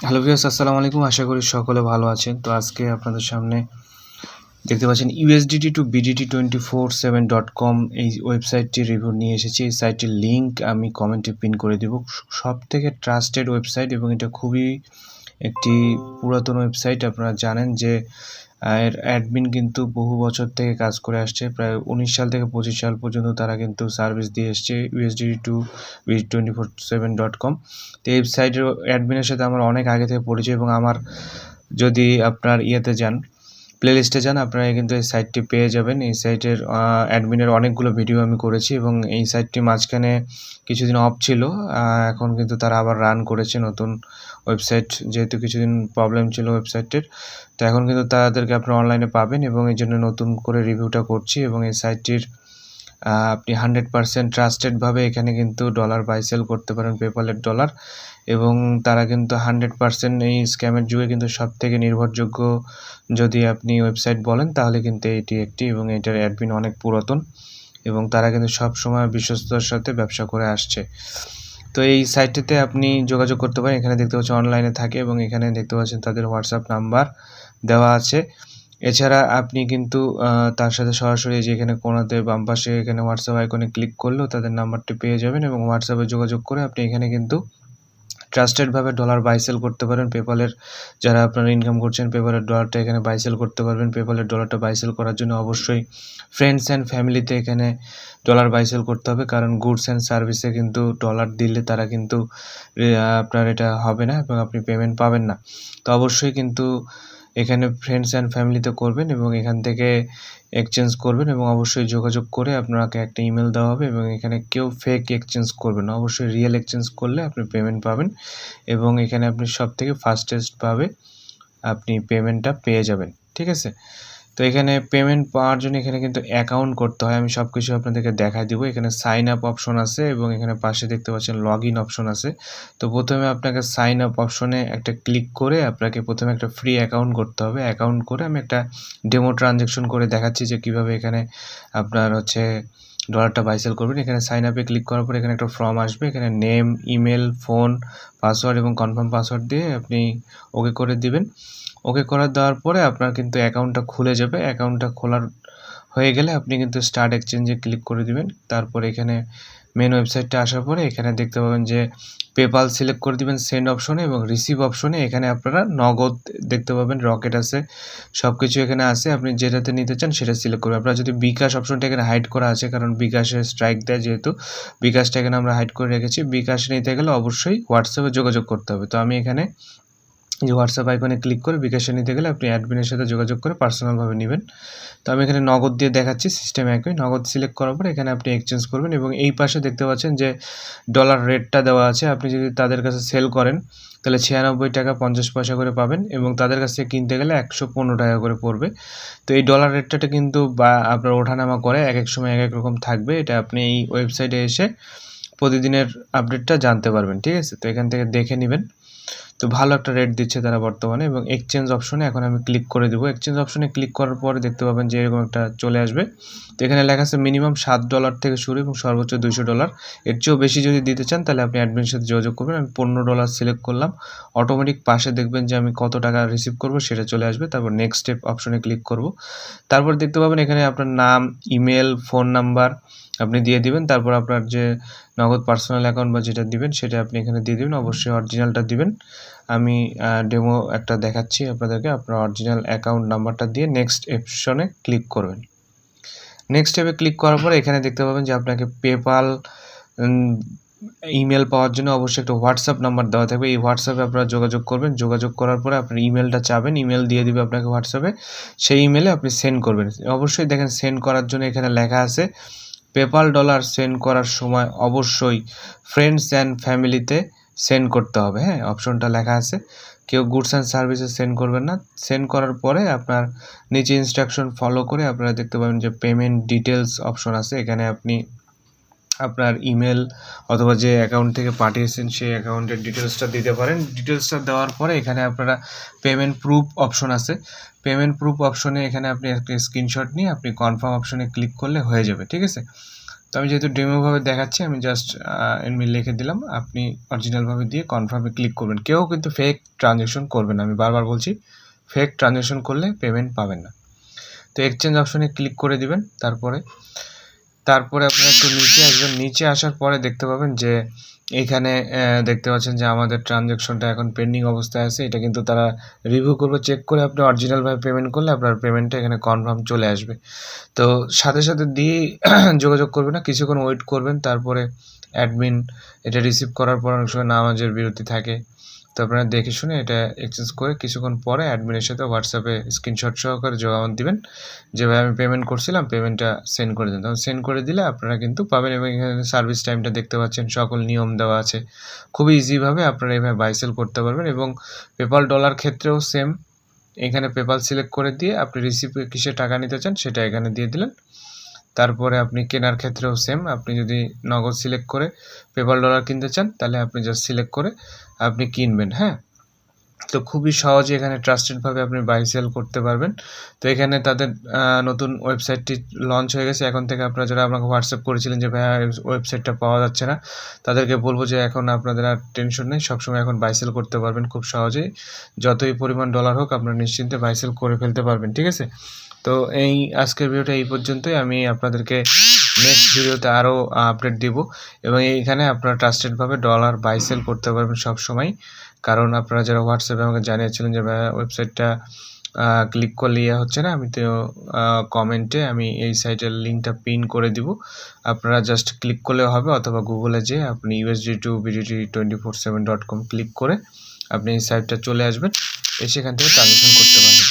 Hello views আসসালামু আলাইকুম আশা করি সকলে ভালো আছেন। তো আজকে আপনাদের সামনে দেখতে পাচ্ছেন USDT to BDT twenty four seven dot com এই ওয়েবসাইটটির রিভিউ নিয়ে এসেছি। এই সাইটটির লিঙ্ক আমি কমেন্টে পিন করে দেব। সব থেকে ট্রাস্টেড ওয়েবসাইট এবং এটা খুবই একটি পুরাতন ওয়েবসাইট আপনারা জানেন যে এর অ্যাডমিন কিন্তু বহু বছর থেকে কাজ করে আসছে। প্রায় উনিশ সাল থেকে পঁচিশ সাল পর্যন্ত তারা কিন্তু সার্ভিস দিয়ে এসছে USD to B twenty four seven dot com তো এই অ্যাডমিনের সাথে আমার অনেক আগে থেকে পরিচয় এবং আমার যদি আপনার ইয়েতে যান প্লে লিস্টে যান, আপনারা কিন্তু এই সাইটটি পেয়ে যাবেন। এই সাইটের অ্যাডমিনের অনেকগুলো ভিডিও আমি করেছি এবং এই সাইটটি মাঝখানে কিছুদিন অফ ছিল। এখন কিন্তু তারা আবার রান করেছে নতুন ওয়েবসাইট যেহেতু কিছুদিন প্রবলেম ছিল ওয়েবসাইটের তো এখন কিন্তু তাদেরকে আপনারা অনলাইনে পাবেন এবং এই জন্য নতুন করে রিভিউটা করছি এবং এই সাইটটির আপনি হান্ড্রেড পারসেন্ট ট্রাস্টেডভাবে এখানে কিন্তু ডলার বাই সেল করতে পারেন পেপালের ডলার এবং তারা কিন্তু হান্ড্রেড পারসেন্ট এই স্ক্যামের যুগে কিন্তু সব থেকে নির্ভরযোগ্য যদি আপনি ওয়েবসাইট বলেন, তাহলে কিন্তু এটি একটি এবং এটার অ্যাডমিন অনেক পুরাতন। এবং তারা কিন্তু সব সময় বিশ্বস্ততার সাথে ব্যবসা করে আসছে। তো এই সাইটটিতে আপনি যোগাযোগ করতে পারেন। এখানে দেখতে পাচ্ছেন অনলাইনে থাকে এবং এখানে দেখতে পাচ্ছেন তাদের হোয়াটসঅ্যাপ নাম্বার দেওয়া আছে। এছাড়া আপনি কিন্তু তার সাথে সরাসরি যে এখানে কোনাতে বাম পাশে এখানে হোয়াটসঅ্যাপ আইকনে ক্লিক করলেও তাদের নাম্বারটি পেয়ে যাবেন এবং হোয়াটসঅ্যাপে যোগাযোগ করে আপনি এখানে কিন্তু ট্রাস্টেডভাবে ডলার বাইসেল করতে পারেন। পেপালের যারা আপনারা ইনকাম করছেন পেপালের ডলারটা এখানে বাইসেল করতে পারবেন। পেপালের ডলারটা বাইসেল করার জন্য অবশ্যই ফ্রেন্ডস অ্যান্ড ফ্যামিলিতে এখানে ডলার বাইসেল করতে হবে। কারণ গুডস অ্যান্ড সার্ভিসে কিন্তু ডলার দিলে তারা কিন্তু আপনার এটা হবে না এবং আপনি পেমেন্ট পাবেন না। তো অবশ্যই কিন্তু এখানে ফ্রেন্ডস অ্যান্ড ফ্যামিলিতে করবেন এবং এখান থেকে এক্সচেঞ্জ করবেন এবং অবশ্যই যোগাযোগ করে আপনাকে একটা ইমেল দেওয়া হবে এবং এখানে কেউ ফেক এক্সচেঞ্জ করবেন না। অবশ্যই রিয়েল এক্সচেঞ্জ করলে আপনি পেমেন্ট পাবেন এবং এখানে আপনি সব থেকে ফাস্টেস্টভাবে আপনি পেমেন্টটা পেয়ে যাবেন। ঠিক আছে? তো এখানে পেমেন্ট পাওয়ার জন্য এখানে কিন্তু অ্যাকাউন্ট করতে হয়। আমি সব কিছু আপনাদেরকে দেখাই দিব। এখানে সাইন আপ অপশন আছে এবং এখানে পাশে দেখতে পাচ্ছেন লগ ইন অপশন আছে। তো প্রথমে আপনাকে সাইন আপ অপশনে একটা ক্লিক করে আপনাকে প্রথমে একটা ফ্রি অ্যাকাউন্ট করতে হবে। অ্যাকাউন্ট করে আমি একটা ডেমো ট্রানজ্যাকশন করে দেখাচ্ছি যে কীভাবে এখানে আপনার হচ্ছে ডলারটা বাইসেল করবেন। এখানে সাইন আপে ক্লিক করার পর এখানে একটা ফর্ম আসবে। এখানে নেম ইমেল ফোন পাসওয়ার্ড এবং কনফার্ম পাসওয়ার্ড দিয়ে আপনি ওকে করে দিবেন। ওকে করার দেওয়ার পরে আপনার কিন্তু অ্যাকাউন্টটা খুলে যাবে। অ্যাকাউন্টটা খোলার হয়ে গেলে আপনি কিন্তু স্টার্ট এক্সচেঞ্জে ক্লিক করে দিবেন। তারপর এখানে মেন ওয়েবসাইটটা আসার পরে এখানে দেখতে পাবেন যে পেপাল সিলেক্ট করে দিবেন সেন্ড অপশনে এবং রিসিভ অপশনে এখানে আপনারা নগদ দেখতে পাবেন রকেট আছে সব কিছু এখানে আছে। আপনি যেটাতে নিতে চান সেটা সিলেক্ট করবেন। আপনারা যদি বিকাশ অপশনটা এখানে হাইড করা আছে, কারণ বিকাশে স্ট্রাইক দেয় যেহেতু, বিকাশটা এখানে আমরা হাইড করে রেখেছি। বিকাশ নিতে গেলে অবশ্যই হোয়াটসঅ্যাপে যোগাযোগ করতে হবে। তো আমি এখানে যে হোয়াটসঅ্যাপ আইকনে ক্লিক করে বিকাশে নিতে গেলে আপনি অ্যাডমিনের সাথে যোগাযোগ করে পার্সোনালভাবে নেবেন। তো আমি এখানে নগদ দিয়ে দেখাচ্ছি সিস্টেম একই। নগদ সিলেক্ট করার পর এখানে আপনি এক্সচেঞ্জ করবেন এবং এই পাশে দেখতে পাচ্ছেন যে ডলার রেটটা দেওয়া আছে। আপনি যদি তাদের কাছে সেল করেন, তাহলে ছিয়ানব্বই টাকা পঞ্চাশ পয়সা করে পাবেন এবং তাদের কাছ থেকে কিনতে গেলে একশো পনেরো টাকা করে পড়বে। তো এই ডলার রেটটা কিন্তু বা আপনার ওঠানামা করে এক এক সময় এক এক রকম থাকবে। এটা আপনি এই ওয়েবসাইটে এসে প্রতিদিনের আপডেটটা জানতে পারবেন। ঠিক আছে? তো এখান থেকে দেখে নেবেন। তো ভালো একটা রেট দিচ্ছে তারা বর্তমানে এবং এক্সচেঞ্জ অপশনে এখন আমি ক্লিক করে দেবো। এক্সচেঞ্জ অপশনে ক্লিক করার পরে দেখতে পাবেন যে এরকম একটা চলে আসবে। তো এখানে লেখা আছে মিনিমাম সাত ডলার থেকে শুরু এবং সর্বোচ্চ দুইশো ডলার এর চেয়েও বেশি যদি দিতে চান তাহলে আপনি অ্যাডমিনের সাথে যোগাযোগ করবেন। আমি পনেরো ডলার সিলেক্ট করলাম। অটোমেটিক পাশে দেখবেন যে আমি কত টাকা রিসিভ করব সেটা চলে আসবে। তারপর নেক্সট স্টেপ অপশনে ক্লিক করব। তারপর দেখতে পাবেন এখানে আপনার নাম ইমেল ফোন নাম্বার আপনি দিয়ে দিবেন। তারপর আপনার যে নগদ পার্সোনাল অ্যাকাউন্ট বা যেটা দিবেন সেটা আপনি এখানে দিয়ে দিবেন। অবশ্যই অরিজিনালটা দিবেন। আমি ডেমো একটা দেখাচ্ছি আপনাদেরকে। আপনার অরিজিনাল অ্যাকাউন্ট নাম্বারটা দিয়ে নেক্সট অপশনে ক্লিক করবেন। নেক্সট স্টেপে ক্লিক করার পরে এখানে দেখতে পাবেন যে আপনাকে পেপাল ইমেল পাওয়ার জন্য অবশ্যই একটা হোয়াটসঅ্যাপ নাম্বার দেওয়া থাকবে। এই হোয়াটসঅ্যাপে আপনারা যোগাযোগ করবেন। যোগাযোগ করার পরে আপনার ইমেলটা চাবেন। ইমেল দিয়ে দিবে আপনাকে হোয়াটসঅ্যাপে সেই ইমেলে আপনি সেন্ড করবেন। অবশ্যই দেখেন সেন্ড করার জন্য এখানে লেখা আছে পেপাল ডলার সেন্ড করার সময় অবশ্যই ফ্রেন্ডস অ্যান্ড ফ্যামিলিতে সেন্ড করতে হবে হ্যাঁ? অপশনটা লেখা আছে। কেউ গুডস অ্যান্ড সার্ভিসে সেন্ড করবেন না। সেন্ড করার পরে আপনার নিচে ইনস্ট্রাকশন ফলো করে আপনারা দেখতে পাবেন যে পেমেন্ট ডিটেলস অপশন আছে। এখানে আপনি আপনার ইমেল অথবা যে অ্যাকাউন্ট থেকে পাঠিয়েছেন সেই অ্যাকাউন্টের ডিটেলসটা দিতে পারেন। ডিটেলসটা দেওয়ার পরে এখানে আপনারা পেমেন্ট প্রুফ অপশন আছে। পেমেন্ট প্রুফ অপশনে এখানে আপনি একটা স্ক্রিনশট নিয়ে আপনি কনফার্ম অপশনে ক্লিক করলে হয়ে যাবে, ঠিক আছে? তো আমি যেহেতু ডেমোভাবে দেখাচ্ছি, আমি জাস্ট এমনি লিখে দিলাম। আপনি অরিজিনালভাবে দিয়ে কনফার্মে ক্লিক করবেন। কেউ কিন্তু ফেক ট্রানজ্যাকশন না। আমি বারবার বলছি ফেক ট্রানজ্যাকশন করলে পেমেন্ট পাবেন না। তো এক্সচেঞ্জ অপশনে ক্লিক করে দিবেন। তারপরে তারপরে আপনারা একটু নিচে আসবেন। নিচে আসার পরে দেখতে পাবেন যে এইখানে আহ, দেখতে পাচ্ছেন যে আমাদের ট্রানজ্যাকশনটা এখন পেন্ডিং অবস্থায় আছে। এটা কিন্তু তারা রিভিউ করবে চেক করে আপনি অরিজিনালভাবে পেমেন্ট করলে আপনার পেমেন্টটা এখানে কনফার্ম চলে আসবে। তো সাথে সাথে দিয়ে যোগাযোগ করবে না কিছুক্ষণ ওয়েট করবেন তারপরে অ্যাডমিন এটা রিসিভ করার পর অনেক সময় নামাজের বিরতি থাকে। তো আপনারা দেখে শুনে এটা এক্সচেঞ্জ করে কিছুক্ষণ পরে অ্যাডমিনের সাথে হোয়াটসঅ্যাপে স্ক্রিনশট সহকারে জবাব দিবেন। যেভাবে আমি পেমেন্ট করছিলাম পেমেন্টটা সেন্ড করে দিন। তখন সেন্ড করে দিলে আপনারা কিন্তু পাবেন এবং এখানে সার্ভিস টাইমটা দেখতে পাচ্ছেন, সকল নিয়ম দেওয়া আছে। খুবই ইজিভাবে আপনারা এভাবে বাইসেল করতে পারবেন এবং পেপাল ডলার ক্ষেত্রেও সেম এখানে পেপাল সিলেক্ট করে দিয়ে আপনি রিসিভ কিসে টাকা নিতে চান সেটা এখানে দিয়ে দিলেন। তারপরে আপনি কেনার ক্ষেত্রেও সেম আপনি যদি নগদ সিলেক্ট করে পেপার ডলার কিনতে চান, তাহলে আপনি জাস্ট সিলেক্ট করে আপনি কিনবেন হ্যাঁ? তো খুবই সহজে এখানে ট্রাস্টেডভাবে আপনি বাই সেল করতে পারবেন। তো এখানে তাদের নতুন ওয়েবসাইটটি লঞ্চ হয়ে গেছে। এখন থেকে আপনারা যারা আমাকে হোয়াটসঅ্যাপ করেছিলেন যে, ভাইয়া ওয়েবসাইটটা পাওয়া যাচ্ছে না, তাদেরকে বলব যে, এখন আপনাদের আর টেনশন নেই। সবসময় এখন বাই সেল করতে পারবেন খুব সহজেই। যতই পরিমাণ ডলার হোক, আপনারা নিশ্চিন্তে বাই সেল করে ফেলতে পারবেন, ঠিক আছে? তো এই আজকের ভিডিওটা এই পর্যন্তই। আমি আপনাদেরকে নেক্সট ভিডিওতে আরও আপডেট দিব এবং এইখানে আপনারা ট্রাস্টেডভাবে ডলার বাই সেল করতে পারবেন সব সময় কারণ আপনারা যারা হোয়াটসঅ্যাপে আমাকে জানিয়েছিলেন যে ওয়েবসাইটটা ক্লিক করলে ইয়ে হচ্ছে না, আমি তো কমেন্টে আমি এই সাইটের লিঙ্কটা পিন করে দিব। আপনারা জাস্ট ক্লিক করলেও হবে অথবা গুগলে যেয়ে আপনি USD to BDT twenty four seven dot com click করে আপনি এই সাইটটা চলে আসবেন। এসে এখান থেকে ট্রানজেকশন করতে পারবেন।